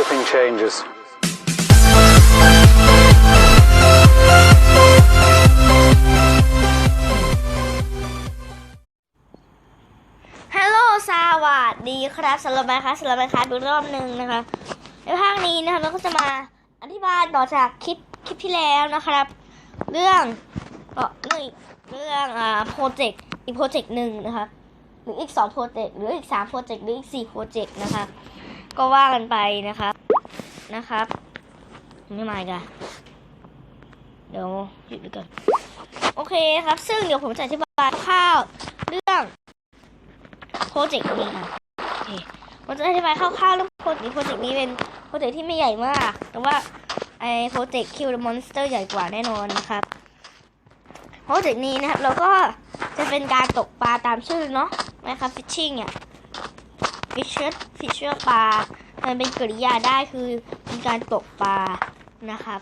everything changes. ฮัลโหลสวัสดีครับสำหรับนะคะสำหรับนะคะดูรอบหนึ่งนะคะ ในภาคนี้นะคะเราก็จะมาอธิบายต่อจากคลิปคลิปที่แล้วนะครับ เรื่องเอ่อเรื่องเรื่องอ่าโปรเจกต์อีกโปรเจกต์หนึ่งนะคะหรืออีกสองโปรเจกต์หรืออีกสามโปรเจกต์หรืออีกสี่โปรเจกต์นะคะ ก็ว่ากันไปนะครับ นะครับ ไม่มาอีกอะเดี๋ยวหยุดดูก่อนโอเคครับ ซึ่งเดี๋ยวผมจะอธิบายคร่าวเรื่องโปรเจกต์นี้ค่ะโอเคผมจะอธิบายคร่าวๆเรื่องโปรเจกต์นี้โปรเจกต์นี้เป็นโปรเจกต์ที่ไม่ใหญ่มาก แต่ว่าไอโปรเจกต์ Kill the Monster ใหญ่กว่าแน่นอนนะครับโปรเจกต์นี้นะครับเราก็จะเป็นการตกปลาตามชื่อเนาะนะครับ fishing อะ fisher fisher ปลามันเป็นกริยาได้คือเป็นการตกปลานะครับ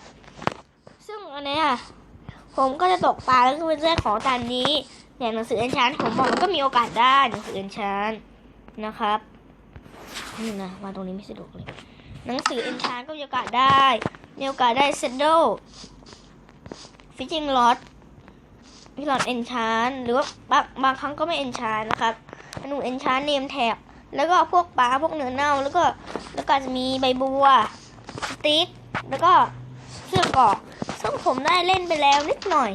ซึ่งอันเนี้ยผมก็จะตกปลาแล้วก็เป็นเรื่องของตามนี้อย่างหนังสือเอนชานผมบอกมันก็มีโอกาสได้หนังสือเอนชานนะครับนี่นะมาตรงนี้ไม่สะดวกเลย หนังสือเอนชานก็มีโอกาสได้มีโอกาสได้เซนโดฟิชชิงลอตฟิชลอตเอนชานหรือว่าบางบางครั้งก็ไม่เอนชานนะครับอนุเอนชานเนมแท็บ แล้วก็พวกปลาพวกเนื้อเน่า แล้วก็แล้วก็จะมีใบบัวสติ๊กแล้วก็เสื้อกราะซึ่งผมได้เล่นไปแล้วนิดหน่อย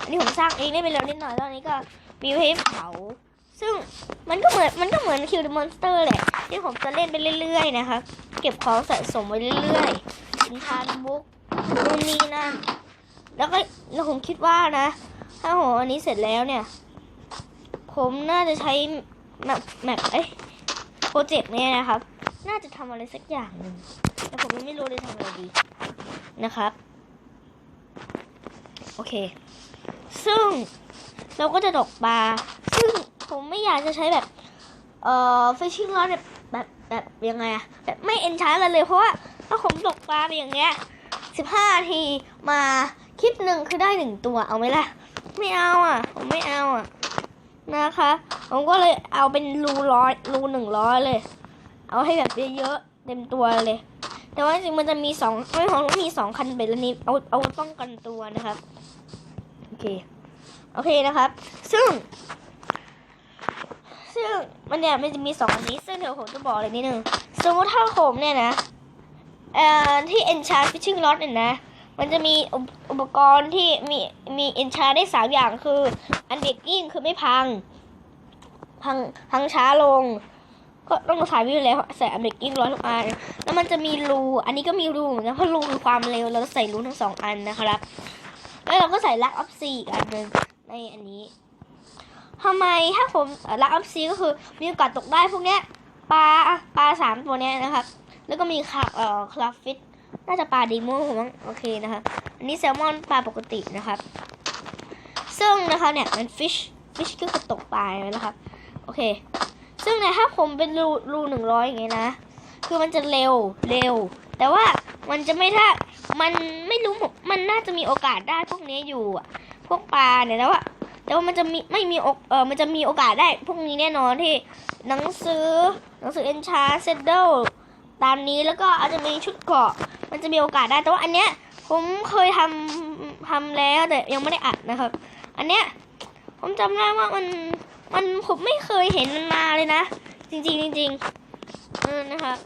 อันนี้ผมสร้างเองได้ไปแล้วนิดหน่อยตอนนี้ก็มีให้เผาซึ่งมันก็เหมือนมันก็เหมือนคิวเดอะมอนสเตอร์แหละที่ผมจะเล่นไปเรื่อยๆนะครับเก็บของสะสมไว้เรื่อยๆสินค้าบุ๊กนู่นนี่นั่นแล้วก็แล้วผมคิดว่านะ ถ้าผมอันนี้เสร็จแล้วเนี่ย ผมน่าจะใช้แมปแมปเอ้ย โปรเจกต์เนี่ยนะครับ น่าจะทำอะไรสักอย่างหนึ่งแต่ผมยังไม่รู้เลยทำอะไรดีนะครับ โอเค ซึ่งเราก็จะตกปลาซึ่งผมไม่อยากจะใช้แบบ เอ่อ fishing rod แบบแบบแบบยังไงอะแบบไม่เอนชาร์เลยเลยเพราะว่าถ้าผมตกปลาไปอย่างเงี้ยสิบห้าทีมาคลิปหนึ่งคือได้หนึ่งตัวเอาไหมล่ะ ไม่เอาอะ ผมไม่เอาอะ นะคะ ผมก็เลยเอาเป็นรูร้อยรูหนึ่งร้อยเลย เอาให้แบบเยอะๆเต็มตัวเลย แต่ว่าจริงๆมันจะมีสองไม่ของมีสองคันเบ็ดแล้วนี้เอาเอาป้องกันตัวนะครับ โอเค โอเคนะครับ ซึ่ง ซึ่งมันเนี่ยมันจะมีสองอันนี้ ซึ่งเดี๋ยวผมจะบอกเลยนิดนึง สมมติถ้าผมเนี่ยนะเอ่อที่ enchant fishing rod เนี่ยนะ มันจะมีอุปกรณ์ที่มีมี enchant ได้สามอย่างคือ อันเบกกิ้งคือไม่พัง พังพังช้าลง ก็ต้องใส่วิวแล้วใส่อันเบกกิ้งร้อยทุกอันแล้วมันจะมีรูอันนี้ก็มีรูเหมือนกันเพราะรูคือความเร็วเราใส่รูทั้งสองอันนะครับ แล้วเราก็ใส่ลักออฟซีอีกอันหนึ่งในอันนี้ทำไมถ้าผมลักออฟซีก็คือมีโอกาสตกได้พวกเนี้ยปลาปลาสามตัวเนี้ยนะครับ แล้วก็มีคาเอ่อคลาฟิต น่าจะปลาดีโมผมว่าโอเคนะครับอันนี้แซลมอนปลาปกตินะครับ ซึ่งนะคะเนี่ยมันฟิชฟิชก็คือตกปลานะครับโอเค ซึ่งเนี่ยถ้าผมเป็นรูรูหนึ่งร้อยอย่างเงี้ยนะ คือมันจะเร็วเร็ว แต่ว่ามันจะไม่ถ้ามันไม่รู้มมันน่าจะมีโอกาสได้พวกนี้อยู่อะพวกปลาเนี่ยแล้วว่าแต่ว่ามันจะมีไม่มีโอกเออมันจะมีโอกาสได้พวกนี้แน่นอนที่หนังสือหนังสือเอนชาร์เซดเดิล ตามนี้แล้วก็อาจจะมีชุดเกาะ มันจะมีโอกาสได้แต่ว่าอันเนี้ยผมเคยทำทำแล้วแต่ยังไม่ได้อัดนะครับ อันเนี้ยผมจำได้ว่ามันมันผมไม่เคยเห็นมันมาเลยนะ จริงๆจริงๆเออนะครับ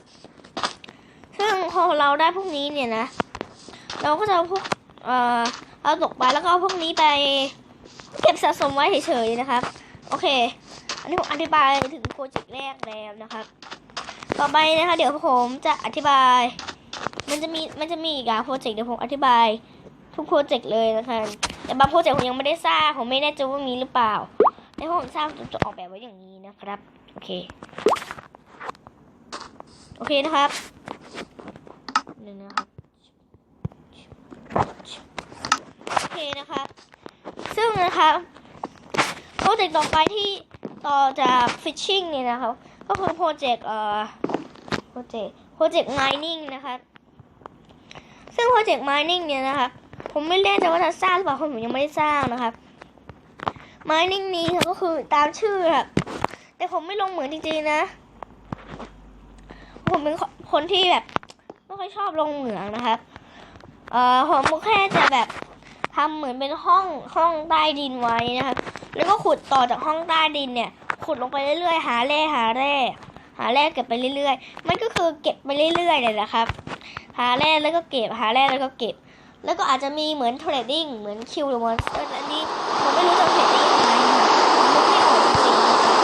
ซึ่งพอเราได้พวกนี้เนี่ยนะ เราก็จะพวกเอ่อเอาตกไปแล้วก็เอาพวกนี้ไป เก็บสะสมไว้เฉยๆนะครับ โอเค อันนี้ผมอธิบายถึงโปรเจกต์แรกแล้วนะครับ ต่อไปนะคะเดี๋ยวผมจะอธิบาย มันจะมีมันจะมีอีกอะโปรเจกต์เดี๋ยวผมอธิบาย ทุกโปรเจกต์เลยนะคะแต่บางโปรเจกต์ผมยังไม่ได้สร้างผมไม่แน่ใจว่ามีหรือเปล่าแต่ผมสร้างจะออกแบบไว้อย่างนี้นะครับโอเคโอเคนะครับหนึ่งนะครับโอเคนะครับ ซึ่งนะครับโปรเจกต์ต่อไปที่ต่อจาก fishing เนี่ยนะครับ ก็คือโปรเจกต์เอ่อ โปรเจกต์โปรเจกต์ mining นะครับซึ่งโปรเจกต์ mining เนี่ยนะครับผมไม่แน่ใจว่าจะสร้างหรือเปล่าเพราะผมยังไม่ได้สร้างนะครับ mining นี้ก็คือตามชื่อครับแต่ผมไม่ลงเหมือนจริงๆนะ ผมเป็นคนที่แบบไม่ค่อยชอบลงเหมืองนะครับ เอ่อผมแค่จะแบบทำเหมือนเป็นห้องห้องใต้ดินไว้นะครับ แล้วก็ขุดต่อจากห้องใต้ดินเนี่ย ขุดลงไปเรื่อยๆ หาแร่หาแร่ แร่เก็บไปเรื่อยๆ มันก็คือเก็บไปเรื่อยๆเลยนะครับ หาแร่แล้วก็เก็บ หาแร่แล้วก็เก็บ แล้วก็อาจจะมีเหมือนเทรดดิ้ง เหมือนคิวหรือมอนสเตอร์อันนี้ผมไม่รู้จะเทรดดิ้งยังไงมันไม่ออกจริงๆนะครับ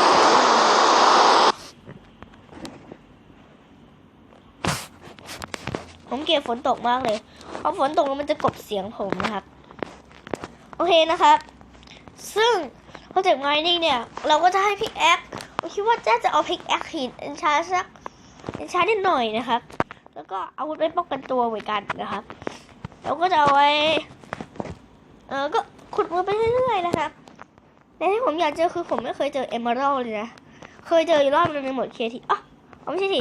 ผมเกลียดฝนตกมากเลย เพราะฝนตกแล้วมันจะกบเสียงผมนะครับ โอเคนะครับ ซึ่งโปรเจกต์ไมนิ่งเนี่ย เราก็จะให้พิกแอค ผมคิดว่าแจ๊จะเอาพิกแอคหินเอนชาสักเอนชานิดหน่อยนะครับ แล้วก็อาวุธไว้ป้องกันตัวเหมือนกันนะครับเราก็จะเอาไว้ เออก็ขุดมือไปเรื่อยๆนะครับแต่ที่ผมอยากเจอคือผมไม่เคยเจอเอเมอรัลเลยนะ เคยเจออยู่รอบนึงในหมดเคทีอ๋ออาไม่ใช่ที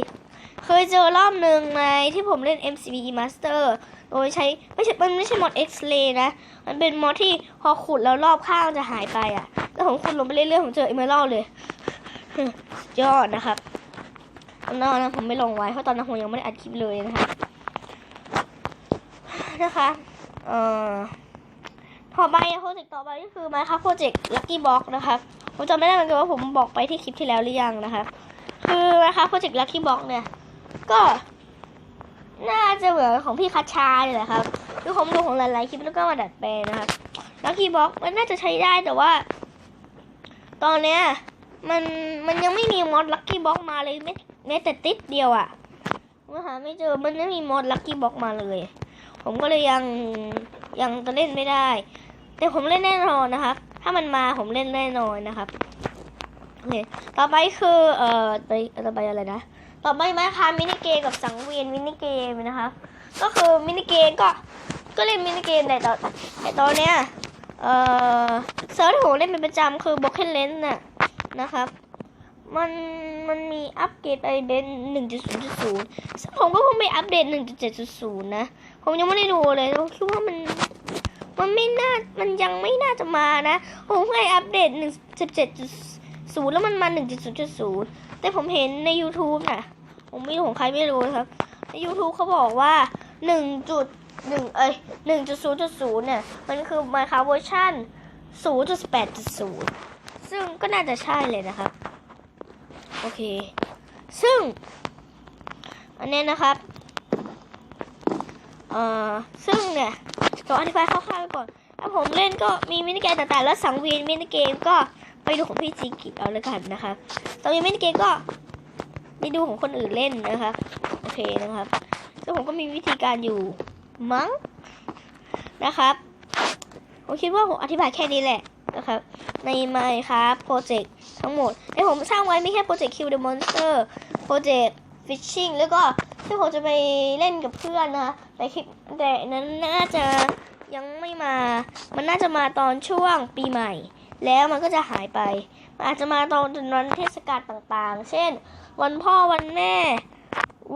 เคยเจอรอบหนึ่งในที่ผมเล่น MCBE Master โดยใช้ไม่ใช่ มันไม่ใช่มอด X-ray นะ มันเป็นมอดที่พอขุดแล้วรอบข้างจะหายไปอะ แล้วผมขุดลงไปเรื่อยๆผมเจอเอเมอรัลเลย ยอดนะครับตอนนั้นผมไม่ลงไว้ เพราะตอนนั้นผมยังไม่ได้อัดคลิปเลยนะคะนะคะ เอ่อต่อไปโปรเจกต์ต่อไปก็คือ Minecraft Project Lucky Box นะครับผมจำไม่ได้เหมือนกันว่าผมบอกไปที่คลิปที่แล้วหรือยังนะคะ คือ Minecraft Project Lucky Box เนี่ย ก็ น่าจะเหมือนของพี่คัชชาเลยแหละครับคือผมดูของหลายๆคลิปแล้วก็มาดัดแปลงนะครับ Lucky Box มันน่าจะใช้ได้แต่ว่า ตอนเนี้ย มันมันยังไม่มีมอด Lucky Box มาเลยแม้แม้แต่ติดเดียวอะ่ะผมหาไม่เจอมันไม่มีมอด Lucky Box มาเลย ผมก็เลยยังยังจะเล่นไม่ได้ แต่ผมเล่นแน่นอนนะครับ ถ้ามันมาผมเล่นแน่นอนนะครับโอเคต่อไปคือเอ่อไปต่อไปอะไรนะต่อไปไหมคะมินิเกมกับสังเวียนมินิเกมนะคะก็คือมินิเกมก็ก็เล่นมินิเกมแต่ตอนแต่ตอนเนี้ยเอ่อเซิร์ฟที่ผมเล่นเป็นประจำคือ b o k e n Lens น่ะ นะครับ มันมันมีอัปเกรดไอเดนหนึ่งจุดศูนย์จุดศูนย์ซึ่งผมก็เพิ่งไปอัปเดตหนึ่งจุดเจ็ดจุดศูนย์นะ ผมยังไม่ได้ดูเลยผมคิดว่ามัน มันไม่น่า มันยังไม่น่าจะมานะ ผมให้อัปเดตหนึ่งสิบเจ็ดจุดศูนย์แล้วมันมาหนึ่งจุดศูนย์จุดศูนย์แต่ผมเห็นใน YouTube น่ะผมไม่รู้ของใครไม่รู้ครับ ใน YouTube เขาบอกว่าหนึ่งจุดหนึ่งเอ้ยหนึ่งจุดศูนย์จุดศูนย์เนี่ย มันคือ Minecraft เวอร์ชันศูนย์จุดแปดจุดศูนย์ ซึ่งก็น่าจะใช่เลยนะครับ โอเค ซึ่ง อันเนี้ยนะครับเอ่อซึ่งเนี่ยขออธิบายคร่าวๆไปก่อนถ้าผมเล่นก็มีมินิเกมต่างๆ แล้วสังเวียนมินิเกมก็ไปดูของพี่จีกิเอาเลยกันนะครับตอนนี้มินิเกมก็ไปดูของคนอื่นเล่นนะครับ โอเคนะครับซึ่งผมก็มีวิธีการอยู่มั้งนะครับ ผมคิดว่าผมอธิบายแค่นี้แหละ นะครับ ใน Minecraft Project ทั้งหมดแต่ผมสร้างไว้ไม่แค่ Project Kill the Monster Project Fishing แล้วก็ที่ผมจะไปเล่นกับเพื่อนนะคะแต่คลิปแต่นั้นน่าจะยังไม่มา มันน่าจะมาตอนช่วงปีใหม่ แล้วมันก็จะหายไป มันอาจจะมาตอนวันเทศกาลต่างๆ เช่น วันพ่อวันแม่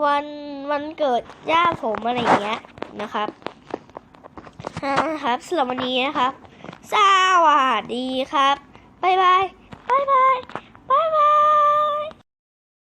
วันวันเกิดย่าผมอะไรอย่างเงี้ยนะครับนะครับสำหรับวันนี้นะครับ สวัสดีครับ บ๊ายบาย บ๊ายบาย